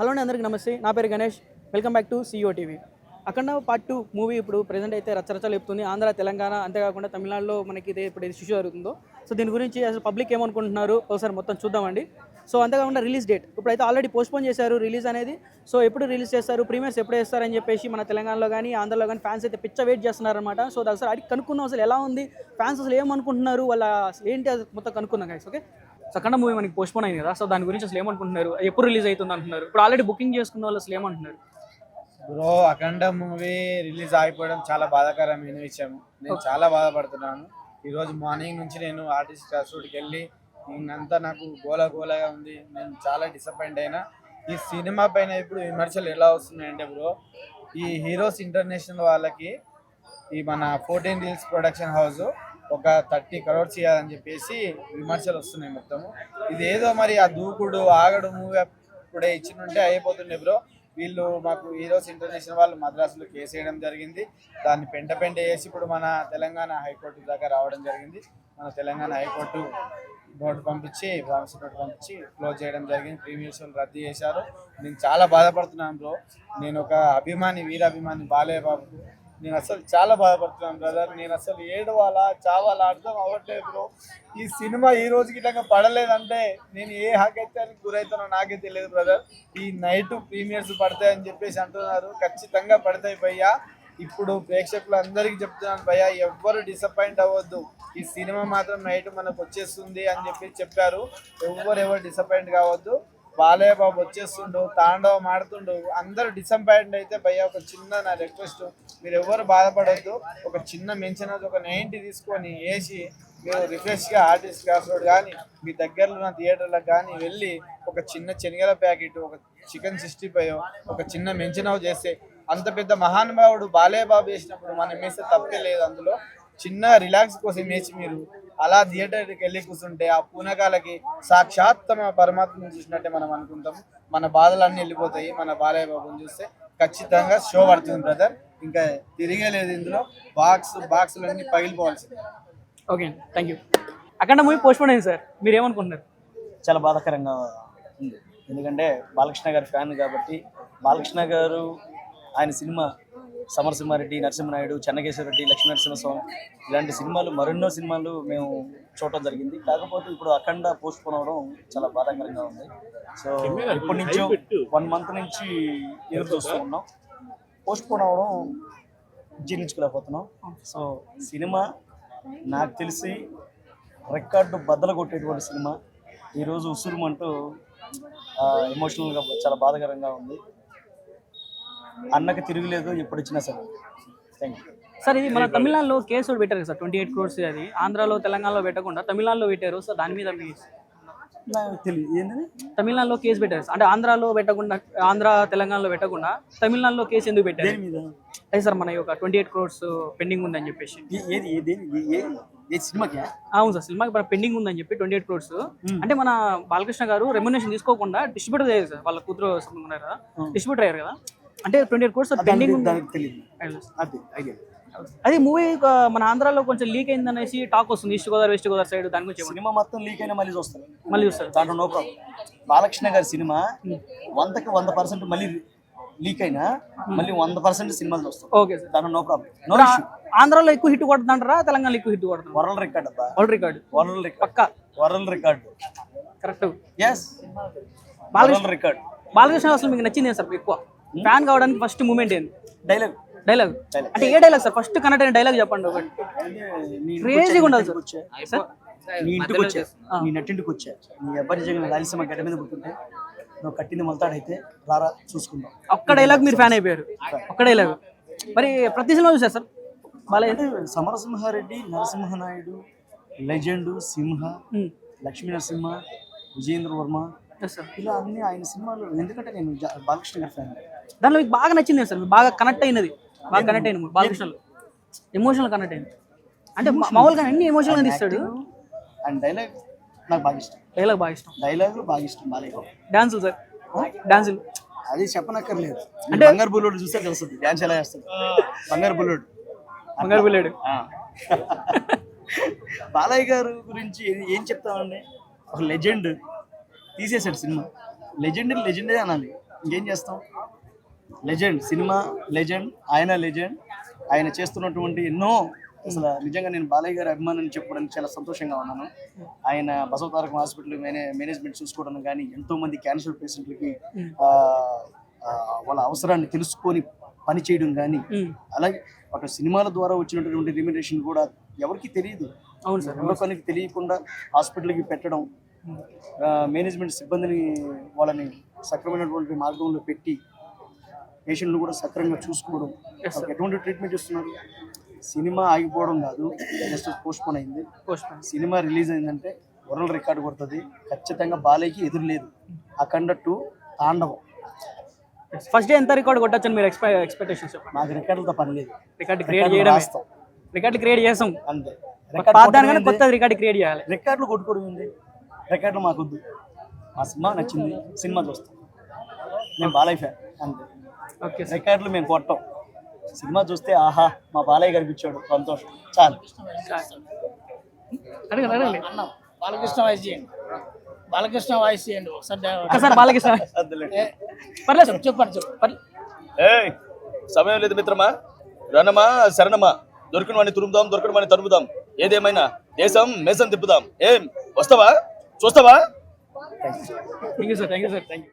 Hello అండి అందరికీ నమస్తే. నా పేరు Ganesh. Welcome back to CO TV Akhanda part two movie ఇప్పుడు ప్రజెంట్ అయితే రచ్చరచ్చ చెప్తుంది. ఆంధ్ర తెలంగాణ అంతేకాకుండా తమిళనాడులో మనకి ఇదే ఇప్పుడు ఇష్యూ జరుగుతుందో. సో దీని గురించి అసలు పబ్లిక్ ఏమనుకుంటున్నారు? ఒకసారి మొత్తం చూద్దామండి. సో అంతేకాకుండా రిలీజ్ డేట్ ఇప్పుడైతే ఆల్రెడీ పోస్ట్పోన్ చేశారు రిలీజ్ అనేది. సో ఎప్పుడు రిలీజ్ చేస్తారు? ప్రీమియర్స్ ఎప్పుడు వేస్తారని చెప్పేసి మన తెలంగాణలో కానీ ఆంధ్రలో కానీ ఫ్యాన్స్ అయితే పిచ్చ వెయిట్ చేస్తున్నారనమాట సో దాని ఒకసారి అడిగి కనుక్కుందాం అసలు ఎలా ఉంది? ఫ్యాన్స్ అసలు ఏమనుకుంటున్నారు? వాళ్ళ అసలు ఏంటి అది మొత్తం కనుక్కుందాం guys okay so Akhanda movie మనకి పోస్ట్పోన్ అయింది కదా సో దాని గురించి అసలు ఏమనుకుంటున్నారు? ఎప్పుడు రిలీజ్ అవుతుంది అంటున్నారు? ఇప్పుడు ఆల్రెడీ బుకింగ్ చేసుకున్న వాళ్ళు అసలు ఏమంటున్నారు బ్రో అఖండ మూవీ రిలీజ్ అయిపోవడం చాలా బాధాకరమైన విషయం. నేను చాలా బాధపడుతున్నాను. ఈ రోజు మార్నింగ్ నుంచి నేను ఆర్టిస్ట్ షూట్కి వెళ్ళి అంతా నాకు గోల గోలగా ఉంది. నేను చాలా డిసప్పాయింట్ అయినా. ఈ సినిమా పైన ఇప్పుడు విమర్శలు ఎలా వస్తున్నాయంటే బ్రో ఈ హీరోస్ ఇంటర్నేషనల్ వాళ్ళకి ఈ మన ఫోర్టీన్ రీల్స్ ప్రొడక్షన్ హౌస్ ఒక థర్టీ కరోడ్స్ ఇవ్వాలని చెప్పేసి విమర్శలు వస్తున్నాయి మొత్తము. ఇది ఏదో మరి ఆ దూకుడు ఆగడు మూవీ ఇప్పుడే ఇచ్చినుంటే అయిపోతుండే బ్రో. వీళ్ళు మాకు హీరోస్ ఇంటర్నేషనల్ వాళ్ళు మద్రాసులో కేసు వేయడం జరిగింది. దాన్ని పెంట పెంట వేసి ఇప్పుడు మన తెలంగాణ హైకోర్టు దాకా రావడం జరిగింది. మన తెలంగాణ హైకోర్టు నోటు పంపించి ప్రామిస్ నోటు పంపించి క్లోజ్ చేయడం జరిగింది. ప్రీమియర్స్ రద్దు చేశారు. నేను చాలా బాధపడుతున్నాను బ్రో. నేను ఒక అభిమాని వీరాభిమాని బాలయ్య బాబుకు నేను అసలు చాలా బాధపడుతున్నాను బ్రదర్ నేను అసలు ఏడవాలా చావాలా అర్థం అవ్వట్లేదు బ్రో ఈ సినిమా ఈ రోజుకి ఇట్లా పడలేదంటే నేను ఏ హకత్యానికి గురవుతానో నాకే తెలియదు బ్రదర్ ఈ నైట్ ప్రీమియర్స్ పడతాయని చెప్పేసి అంటున్నారు. ఖచ్చితంగా పడతాయి భయ్యా. ఇప్పుడు ప్రేక్షకులు అందరికీ చెప్తున్నాను భయ్యా ఎవ్వరు డిసప్పాయింట్ అవ్వద్దు. ఈ సినిమా మాత్రం నైట్ మనకు వచ్చేస్తుంది అని చెప్పి చెప్పారు. ఎవ్వరు ఎవరు డిసప్పాయింట్ కావద్దు. బాలయ్య బాబు వచ్చేస్తుండు తాండవం ఆడుతుండు అందరూ డిసప్పాయింట్ అయితే భయ్య ఒక చిన్న నా రిక్వెస్ట్ మీరు ఎవరు బాధపడద్దు ఒక చిన్న మెన్షన్ ఒక నైంటీ తీసుకొని వేసి మీరు రిఫ్రెష్గా ఆర్టిస్ట్ కాసోడ్ కానీ మీ దగ్గరలో ఉన్న థియేటర్లకు కానీ వెళ్ళి ఒక చిన్న శనగల ప్యాకెట్ ఒక చికెన్ సిక్స్టీ ఫైవ్ ఒక చిన్న మెన్షన్ చేస్తే అంత పెద్ద మహానుభావుడు బాలయ్య బాబు వేసినప్పుడు మనం వేస్తే తప్పే లేదు అందులో. చిన్న రిలాక్స్ కోసం వేసి మీరు అలా థియేటర్కి వెళ్ళి కూర్చుంటే ఆ పూనకాలకి సాక్షాత్ తమ పరమాత్మను చూసినట్టే మనం అనుకుంటాం. మన బాధలన్నీ వెళ్ళిపోతాయి మన బాలయ్య బాబుని చూస్తే ఖచ్చితంగా షో పడుతుంది బ్రదర్ ఇంకా తిరిగే లేదు ఇందులో. బాక్స్ బాక్సులన్నీ పగిలిపోవాల్సింది ఓకే అండి thank you Akhanda movie postpone అయింది సార్ మీరు ఏమనుకుంటున్నారు చాలా బాధాకరంగా ఉంది. ఎందుకంటే బాలకృష్ణ గారి ఫ్యాన్ కాబట్టి బాలకృష్ణ గారు ఆయన సినిమా సమరసింహారెడ్డి నరసింహనాయుడు చెన్నకేశ్వరరెడ్డి లక్ష్మీ నరసింహస్వామి ఇలాంటి సినిమాలు మరెన్నో సినిమాలు మేము చూడటం జరిగింది. కాకపోతే ఇప్పుడు అఖండ పోస్ట్ పోన్ అవడం చాలా బాధాకరంగా ఉంది. సో ఇప్పటి నుంచో వన్ మంత్ నుంచి ఎదురు చూస్తూ ఉన్నాం. పోస్ట్ పోన్ అవడం జీర్ణించుకోలేకపోతున్నాం. సో సినిమా నాకు తెలిసి రికార్డు బద్దలు కొట్టేటువంటి సినిమా. ఈరోజు ఉసురుమంటూ ఎమోషనల్గా చాలా బాధాకరంగా ఉంది. అన్నకి తిరుగులేదు ఎప్పుడు వచ్చినా సరే. థ్యాంక్ యూ సార్ ఇది మన తమిళనాడులో కేసు పెట్టారు సార్ ట్వంటీ ఎయిట్ క్రోర్స్ అది. ఆంధ్రాలో తెలంగాణలో పెట్టకుండా తమిళనాడులో పెట్టారు. సో దాని మీద తెలియదు తమిళనాడులో కేసు పెట్టారు. అంటే ఆంధ్రాలో పెట్టకుండా ఆంధ్ర తెలంగాణలో పెట్టకుండా తమిళనాడులో కేసు ఎందుకు పెట్టారు? అదే సార్ మన ఒక ట్వంటీ ఎయిట్ క్రోర్స్ పెండింగ్ ఉందని చెప్పేసి. సినిమాకి? అవును సార్ సినిమాకి మన పెండింగ్ ఉందని చెప్పి ట్వంటీ ఎయిట్ క్రోర్స్. అంటే మన బాలకృష్ణ గారు రెమ్యునేషన్ తీసుకోకుండా డిస్ట్రిబ్యూటర్ అయ్యారు సార్ వాళ్ళ కూతురు డిస్ట్రిబ్యూటర్ అయ్యారు కదా? అంటే ట్వంటీ ఎయిట్ క్రోర్స్ పెండింగ్ దానికి తెలియదు అది ఐడియా అది మూవీ మన ఆంధ్రాలో కొంచెం లీక్ అయింది అనేసి టాక్ వస్తుంది. East Godavari West Godavari side దాని గురించి? సినిమా మొత్తం లీక్ అయినా మళ్ళీ చూస్తాను. మళ్ళీ చూస్తారు. దాంట్లో నో ప్రాబ్లం బాలకృష్ణ గారి సినిమా వందకి వంద పర్సెంట్ మళ్ళీ లీక్ అయినా మళ్ళీ వంద పర్సెంట్ సినిమాలు చూస్తాం. ఓకే సార్ దాంట్లో నో ప్రాబ్లం నో ఆంధ్రాలో ఎక్కువ హిట్ కొడుతుంటారా తెలంగాణలో ఎక్కువ హిట్ కొడుతున్నారు వరల్డ్ రికార్డ్ అబ్బా. వరల్డ్ రికార్డు వరల్డ్ రికార్డ్ పక్కా. World record correct yes world record Balakrishna అసలు మీకు నచ్చింది సార్? ఎక్కువ. ఫ్యాన్ కావడానికి ఫస్ట్ మూమెంట్ ఏంది? డైలాగ్ డైలాగ్ అంటే ఏ డైలాగ్ సార్ ఫస్ట్ కనెక్ట్ అయిన డైలాగ్ చెప్పండి ఒకటి. క్రేజీగా ఉండాలి సార్ సార్ నీ ఇంటికి వచ్చా నీ నట్టింటికి వచ్చా నీ జగన్ రాయలసీమ గడ్డ మీద పుట్టుంటే నువ్వు కట్టింది మొలతాడైతే రారా చూసుకుందాం. ఒక్క డైలాగ్ మీరు ఫ్యాన్ అయిపోయారు. ఒక్క డైలాగ్ మరి ప్రతి సినిమా చూసారు సార్ బాలయ్య? సమరసింహారెడ్డి నరసింహనాయుడు లెజెండ్ సింహ ఉమ్. లక్ష్మీ నరసింహ విజయేంద్ర వర్మ. ఇలా అన్ని ఆయన సినిమాలు ఎందుకంటే నేను బాలకృష్ణ గారి ఫ్యాన్ దాంట్లో మీకు బాగా నచ్చింది సార్? మీకు బాగా కనెక్ట్ అయినది. బాగా కనెక్ట్ అయిన బాలకృష్ణలో. ఎమోషనల్ కనెక్ట్ అయింది అంటే మామూలుగా అన్ని ఎమోషనల్గా తీస్తాడు. అండ్ డైలాగ్ నాకు బాగా ఇష్టం. డైలాగ్ బాగా ఇష్టం. డైలాగ్ బాగా ఇష్టం బాలయ్య. డాన్సులు సార్. డాన్సులు అది చెప్పనక్కర్లేదు. అంటే బంగారు బుల్లోడు చూస్తే తెలుస్తుంది. డ్యాన్స్ ఎలా చేస్తాడు. బంగారు బుల్లోడు. బంగారు పిల్లాడు ఆ. బాలయ్య గారు గురించి ఏ- ఏం చెప్తామండి? ఒక లెజెండ్. తీసేశాడు సినిమా. లెజెండ్ లెజెండే అనాలి. ఇంకేం చేస్తాం? లెజెండ్ సినిమా లెజెండ్ ఆయన లెజెండ్. ఆయన చేస్తున్నటువంటి ఎన్నో అసలు నిజంగా నేను బాలయ్య గారి అభిమానాన్ని చెప్పడానికి చాలా సంతోషంగా ఉన్నాను. ఆయన బసవతారకం హాస్పిటల్ మేనే మేనేజ్మెంట్ చూసుకోవడం కానీ ఎంతో మంది క్యాన్సర్ పేషెంట్లకి వాళ్ళ అవసరాన్ని తెలుసుకొని పని చేయడం కానీ. అలాగే ఒక సినిమాల ద్వారా వచ్చినటువంటి రిమ్యునరేషన్ కూడా ఎవరికి తెలియదు. అవును సార్ లోకానికి తెలియకుండా హాస్పిటల్కి పెట్టడం మేనేజ్మెంట్ సిబ్బందిని వాళ్ళని సక్రమైనటువంటి మార్గంలో పెట్టి పేషెంట్లు కూడా సక్రమంగా చూసుకోవడం. ఎటువంటి ట్రీట్మెంట్ ఇస్తున్నారు సినిమా ఆగిపోవడం కాదు జస్ట్ పోస్ట్పోన్ అయింది. సినిమా రిలీజ్ అయిందంటే వరల్డ్ రికార్డు కొడుతుంది. ఖచ్చితంగా బాలయ్యకి ఎదురు లేదు. Akhanda two Thaandavam. First day ఎంత రికార్డ్ కొట్టచ్చని మీరు ఎక్స్పె ఎక్స్పెక్టేషన్స్ మాకు రికార్డులతో పని లేదు. రికార్డ్ క్రియేట్ రాస్తాం. రికార్డ్ క్రియేట్ చేస్తాం. అంతే. పాదానికన్నా కొత్త రికార్డ్ క్రియేట్ చేయాలి. రికార్డులు కొట్టుకోవడం ఉంది రికార్డులు మాకొద్దు. మా సినిమా నచ్చింది. సినిమా చూస్తాం. మేము బాలయ్య ఫ్యాన్. అంతే. రికార్డులు మేము కొట్టాం. సినిమా చూస్తే ఆహా మా బాలయ్య కనిపించాడు సంతోషం. చాలు. అన్న. బాలకృష్ణ వాయిస్ చేయండి. బాలకృష్ణ వాయిస్ చేయండి. ఒకసారి బాలకృష్ణ. పర్లేదు సార్. చెప్పండి చెప్పండి పర్లేదు ఏయ్ సమయం లేదు మిత్రమా? రణమా శరణమా? దొరికిన వాడిని తురుముదాం దొరికిన వాడిని తరుముదాం. ఏదేమైనా దేశం మేసం తిప్పుదాం. ఏం? వస్తావా? చూస్తావా? Thank you sir thank you sir thank you